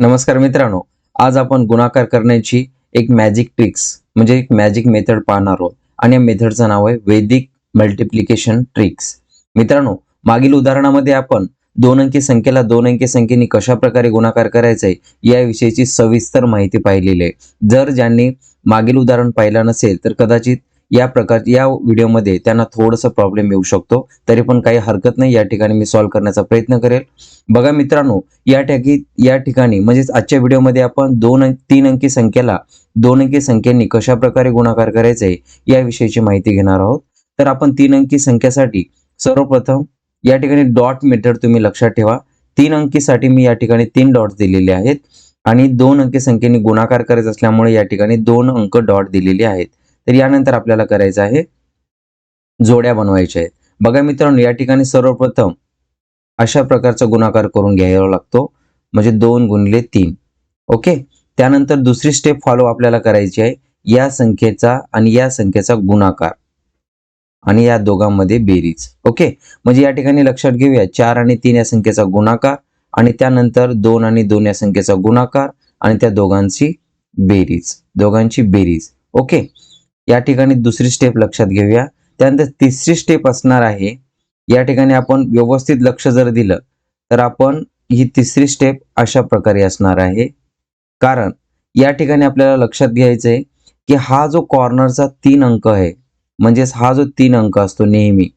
नमस्कार मित्रांनो आज आपण गुणाकार करण्याची एक मॅजिक ट्रिक्स म्हणजे एक मॅजिक मेथड पाहणार आहोत. आणि या मेथडचं नाव आहे वैदिक मल्टिप्लिकेशन ट्रिक्स मित्रांनो मागील उदाहरणामध्ये आपण दोन अंकी संख्येला दोन अंकी संख्येने कशा प्रकारे गुणाकार करायचा आहे याविषयीची सविस्तर माहिती पाहिलेली आहे. जर ज्यांनी मागील उदाहरण पाहिलं नसेल तर कदाचित या प्रकार या व्हिडिओमध्ये त्यांना थोडंसं प्रॉब्लेम येऊ शकतो. तरी पण काही हरकत नाही या ठिकाणी मी सॉल्व्ह करण्याचा प्रयत्न करेल. बघा मित्रांनो या ठिकाणी या ठिकाणी म्हणजेच आजच्या व्हिडिओमध्ये आपण दोन तीन अंकी संख्येला दोन अंकी संख्येनी कशा प्रकारे गुणाकार करायचे याविषयीची माहिती घेणार आहोत. तर आपण तीन अंकी संख्येसाठी सर्वप्रथम या ठिकाणी डॉट मेथड तुम्ही लक्षात ठेवा. तीन अंकीसाठी मी या ठिकाणी तीन डॉट दिलेले आहेत. आणि दोन अंकी संख्येने गुणाकार करायचा असल्यामुळे या ठिकाणी दोन अंक डॉट दिलेले आहेत. तर यानंतर आपल्याला करायचं आहे जोड्या बनवायच्या आहेत. बघा मित्रांनो या ठिकाणी सर्वप्रथम अशा प्रकारचा गुणाकार करून घ्यायला लागतो. म्हणजे दोन गुणले तीन. ओके? त्यानंतर दुसरी स्टेप फॉलो आपल्याला करायची आहे. या संख्येचा आणि या संख्येचा गुणाकार. आणि या दोघांमध्ये बेरीज. ओके? म्हणजे या ठिकाणी लक्षात घेऊया. चार आणि तीन या संख्येचा गुणाकार आणि त्यानंतर दोन आणि दोन या संख्येचा गुणाकार आणि त्या दोघांची बेरीज. दोघांची बेरीज. ओके? या ठिकाणी दुसरी स्टेप लक्षात घेऊया. त्यानंतर तिसरी स्टेप असणार आहे या ठिकाणी आपण व्यवस्थित लक्ष जर दिलं तर आपण ही तिसरी स्टेप अशा प्रकारे असणार आहे. कारण या ठिकाणी आपल्याला लक्षात घ्यायचं आहे की हा जो कॉर्नरचा तीन अंक आहे म्हणजेच हा जो तीन अंक असतो नेहमी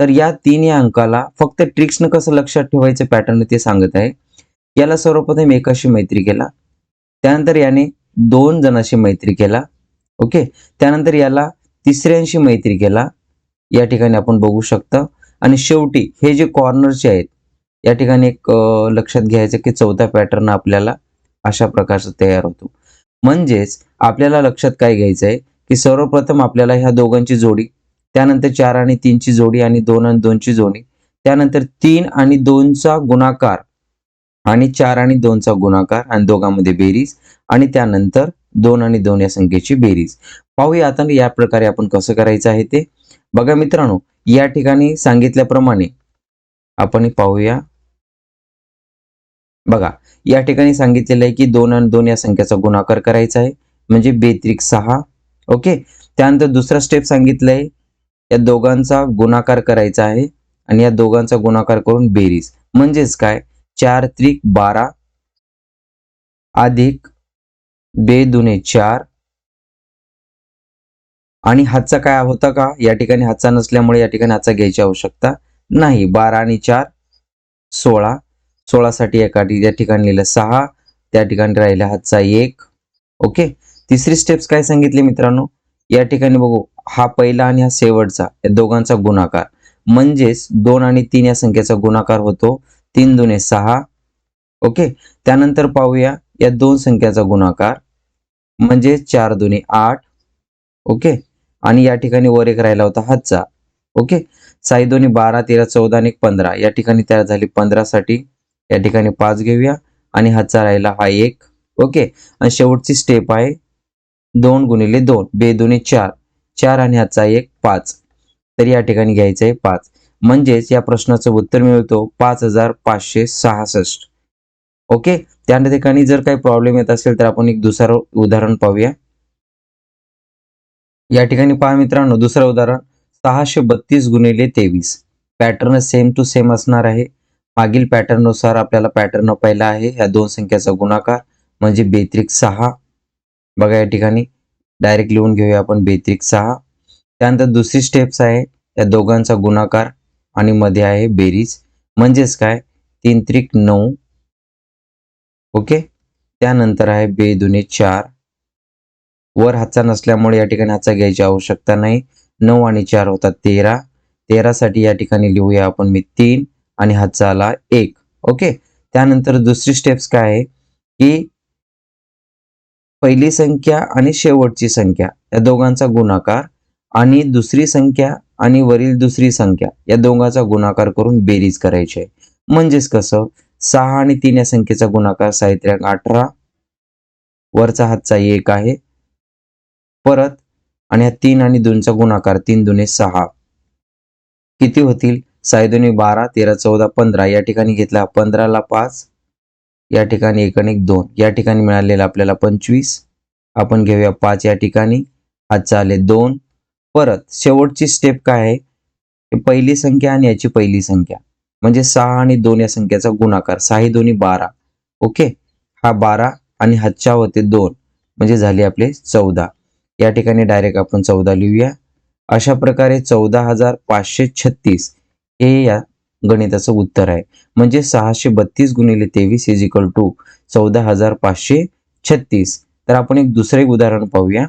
तर या तीन या अंकाला फक्त ट्रिक्सनं कसं लक्षात ठेवायचं पॅटर्न ते सांगत आहे. याला सर्वप्रथम एकाशी मैत्री केला त्यानंतर याने दोन जणाशी मैत्री केला ओके? त्यानंतर याला तिसऱ्यांशी मैत्री केला. या ठिकाणी आपण बघू शकता. आणि शेवटी हे जे कॉर्नरचे आहेत या ठिकाणी एक लक्षात घ्यायचं की चौथा पॅटर्न आपल्याला अशा प्रकारचा तयार होतो. म्हणजेच आपल्याला लक्षात काय घ्यायचं आहे की सर्वप्रथम आपल्याला ह्या दोघांची जोडी त्यानंतर चार आणि तीनची जोडी आणि दोन आणि दोनची जोडी त्यानंतर तीन आणि दोनचा गुणाकार आणि चार आणि दोनचा गुणाकार आणि दोघांमध्ये बेरीज आणि त्यानंतर दोन आणि दोन या संख्येची बेरीज. पाहूया आता या प्रकारे आपण कसं करायचं आहे ते. बघा मित्रांनो या ठिकाणी सांगितल्याप्रमाणे आपण पाहूया. बघा या ठिकाणी सांगितलेलं आहे की दोन आणि दोन या संख्येचा गुणाकार करायचा आहे म्हणजे बेत्रिक सहा. ओके? त्यानंतर दुसरा स्टेप सांगितलंय या दोघांचा गुणाकार करायचा आहे आणि या दोघांचा गुणाकार करून बेरीज. म्हणजेच काय? चार त्रिक बारा अधिक बे दुने चार. आणि हातचा काय होता का? या ठिकाणी हातचा नसल्यामुळे या ठिकाणी हातचा घ्यायची आवश्यकता नाही. बारा आणि चार सोळा. सोळासाठी एका या ठिकाणी लिहिलं सहा त्या ठिकाणी राहिला हातचा एक. ओके? तिसरी स्टेप्स काय सांगितली मित्रांनो? या ठिकाणी बघू. हा पहिला आणि हा शेवटचा या दोघांचा गुणाकार. म्हणजेच दोन आणि तीन या संख्येचा गुणाकार होतो. तीन दुने सहा. ओके? त्यानंतर पाहूया या दोन संख्याचा गुणाकार. म्हणजे चार दोन्ही आठ ओके? आणि या ठिकाणी वर एक राहिला होता हातचा ओके? साई दोन्ही बारा तेरा चौदा आणि पंधरा. या ठिकाणी तयार झाली पंधरासाठी. या ठिकाणी पाच घेऊया. आणि हातचा राहिला हा एक ओके? आणि शेवटची स्टेप आहे दोन गुणिले दोन. बे दोन्ही चार. चार आणि हातचा एक पाच. तर या ठिकाणी घ्यायचं आहे पाच. म्हणजेच या प्रश्नाचं उत्तर मिळतो पाच हजार पाचशे सहासष्ट. ओके? त्या ठिकाणी जर काही प्रॉब्लेम येत असेल तर आपण एक दुसरं उदाहरण पाहूया. या ठिकाणी पहा मित्रांनो दुसरं उदाहरण. सहाशे बत्तीस गुणिले तेवीस. पॅटर्न सेम टू सेम असणार आहे. मागील पॅटर्ननुसार आपल्याला पॅटर्न पहिला आहे. ह्या दोन संख्याचा गुणाकार म्हणजे बेत्रिक सहा. बघा या ठिकाणी. डायरेक्ट लिहून घेऊया आपण बेत्रिक सहा. त्यानंतर दुसरी स्टेप्स आहे. या दोघांचा गुणाकार आणि मध्ये आहे बेरीज. म्हणजेच काय? तीन त्रिक नऊ. ओके? त्यानंतर आहे बे दुने चार. वर हातचा नसल्यामुळे या ठिकाणी हातचा घ्यायची आवश्यकता नाही. नऊ आणि चार होतात तेरा. तेरासाठी या ठिकाणी लिहूया आपण मी तीन आणि हातचा आला एक. ओके? त्यानंतर दुसरी स्टेप्स काय आहे? की पहिली संख्या आणि शेवटची संख्या. या दोघांचा गुणाकार आणि दुसरी संख्या आणि वरील दुसरी संख्या. या दोघांचा गुणाकार करून बेरीज करायची आहे. म्हणजेच कसं? सहा आणि तीन या संख्येचा गुणाकार साहित्र्याक अठरा. वरचा हातचा एक आहे. परत आणि हा तीन आणि दोनचा गुणाकार तीन दुने सहा. किती होतील? साई दोन्ही बारा तेरा चौदा पंधरा. या ठिकाणी घेतला पंधराला पाच. या ठिकाणी एक आणि दोन. या ठिकाणी मिळालेलं आपल्याला पंचवीस. आपण घेऊया पाच या ठिकाणी. हातचा आले दोन. परत शेवटची स्टेप काय आहे? पहिली संख्या आणि याची पहिली संख्या. म्हणजे सहा आणि दोन या संख्येचा गुणाकार. सहा दोन्ही बारा. ओके? हा बारा आणि हातच्या होते दोन. म्हणजे झाले आपले चौदा. या ठिकाणी डायरेक्ट आपण चौदा लिहूया. अशा प्रकारे चौदा हजार पाचशे छत्तीस हे या गणिताचं उत्तर आहे. म्हणजे सहाशे बत्तीस गुणिले तेवीस इज इक्वल टू चौदा हजार पाचशे छत्तीस. तर आपण एक दुसरं एक उदाहरण पाहूया.